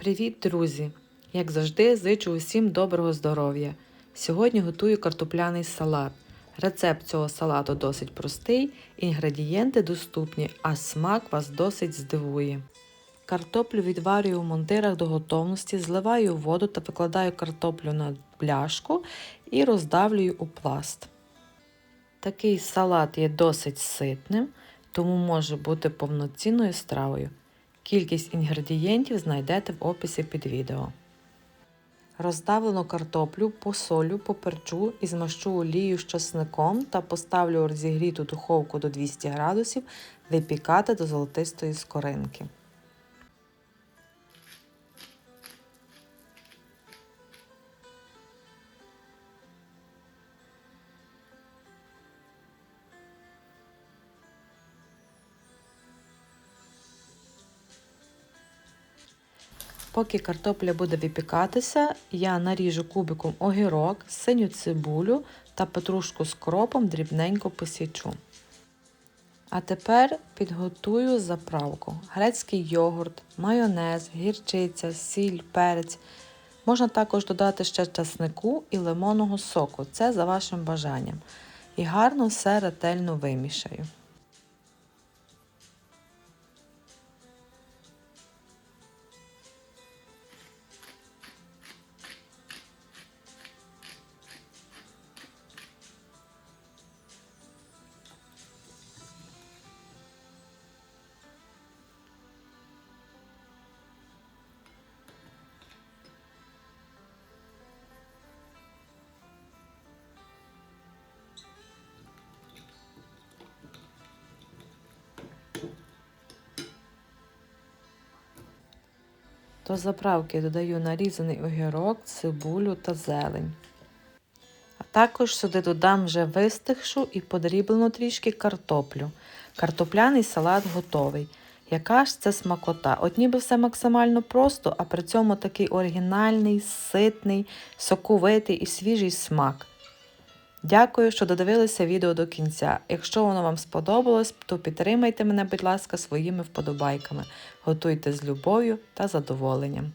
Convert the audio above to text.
Привіт, друзі! Як завжди, зичу усім доброго здоров'я. Сьогодні готую картопляний салат. Рецепт цього салату досить простий, інгредієнти доступні, а смак вас досить здивує. Картоплю відварюю в монтирах до готовності, зливаю воду та викладаю картоплю на пляшку і роздавлюю у пласт. Такий салат є досить ситним, тому може бути повноцінною стравою. Кількість інгредієнтів знайдете в описі під відео. Роздавлену картоплю посолю, поперчу і змащу олією з часником та поставлю розігріту духовку до 200 градусів випікати до золотистої скоринки. Поки картопля буде випікатися, я наріжу кубиком огірок, синю цибулю та петрушку з кропом дрібненько посічу. А тепер підготую заправку: грецький йогурт, майонез, гірчиця, сіль, перець. Можна також додати ще часнику і лимонного соку, це за вашим бажанням. І гарно все ретельно вимішаю. До заправки додаю нарізаний огірок, цибулю та зелень. А також сюди додам вже вистигшу і подріблену трішки картоплю. Картопляний салат готовий. Яка ж це смакота? От ніби все максимально просто, а при цьому такий оригінальний, ситний, соковитий і свіжий смак. Дякую, що додивилися відео до кінця. Якщо воно вам сподобалось, то підтримайте мене, будь ласка, своїми вподобайками. Готуйте з любов'ю та задоволенням.